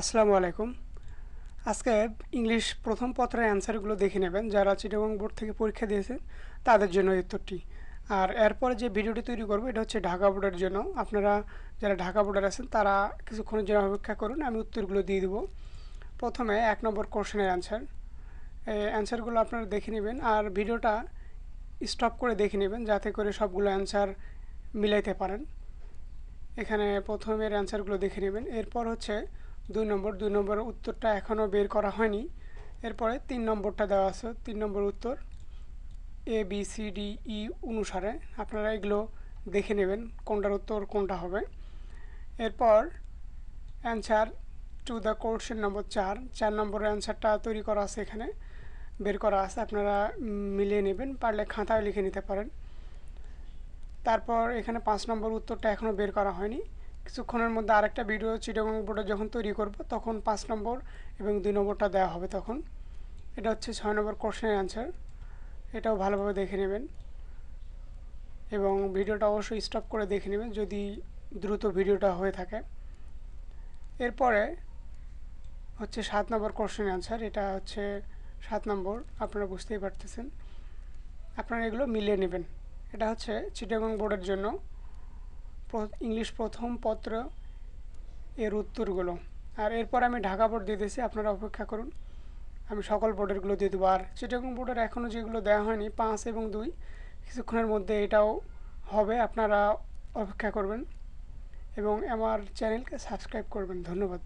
আসসালামু আলাইকুম। আজকে ইংলিশ প্রথম পত্রের অ্যান্সারগুলো দেখে নেবেন। যারা চিটাগং বোর্ড থেকে পরীক্ষা দিয়েছেন, তাদের জন্য উত্তরটি। আর এরপরে যে ভিডিওটি তৈরি করব, এটা হচ্ছে ঢাকা বোর্ডের জন্য। আপনারা যারা ঢাকা বোর্ডের আছেন, তারা কিছুক্ষণের জন্য অপেক্ষা করুন, আমি উত্তরগুলো দিয়ে দেবো। প্রথমে এক নম্বর কোশ্চেনের অ্যান্সার। এই অ্যান্সারগুলো আপনারা দেখে নেবেন, আর ভিডিওটা স্টপ করে দেখে নেবেন, যাতে করে সবগুলো অ্যান্সার মিলাইতে পারেন। এখানে প্রথমের অ্যান্সারগুলো দেখে নেবেন। এরপর হচ্ছে দুই নম্বর, দুই নম্বরের উত্তরটা এখনও বের করা হয়নি। এরপরে তিন নম্বরটা দেওয়া আছে। তিন নম্বর উত্তর A B C D E অনুসারে আপনারা এগুলো দেখে নেবেন কোনটার উত্তর কোনটা হবে। এরপর অ্যান্সার টু দ্য কোশ্চেন নম্বর চার। চার নম্বরের অ্যান্সারটা তৈরি করা আছে এখানে। বের করা আছে। আপনারা মিলিয়ে নেবেন, পারলে খাতায় লিখে নিতে পারেন। তারপর এখানে পাঁচ নম্বর উত্তরটা এখনও বের করা হয়নি। কিছুক্ষণের মধ্যে আরেকটা ভিডিও চিটাগং বোর্ডে যখন তৈরি করব, তখন পাঁচ নম্বর এবং দুই নম্বরটা দেওয়া হবে তখন। এটা হচ্ছে ছয় নম্বর কোশ্চেনের অ্যান্সার এটাও ভালোভাবে দেখে নেবেন। এবং ভিডিওটা অবশ্যই স্টপ করে দেখে নেবেন যদি দ্রুত ভিডিওটা হয়ে থাকে। এরপরে হচ্ছে সাত নম্বর কোশ্চেন অ্যান্সার এটা হচ্ছে সাত নম্বর, আপনারা বুঝতেই পারতেছেন। আপনারা এগুলো মিলিয়ে নেবেন। এটা হচ্ছে চিটাগং বোর্ডের জন্য ইংলিশ প্রথম পত্র এর উত্তরগুলো। আর এরপর আমি ঢাকা বোর্ড দিয়ে দিয়েছি, আপনারা অপেক্ষা করুন। আমি সকল বোর্ডেরগুলো দিয়ে দেবো। আর চিটাগং বোর্ডের এখনও যেগুলো দেওয়া হয়নি, পাঁচ এবং দুই, কিছুক্ষণের মধ্যে এটাও হবে, আপনারা অপেক্ষা করবেন। এবং আমার চ্যানেলকে সাবস্ক্রাইব করবেন। ধন্যবাদ।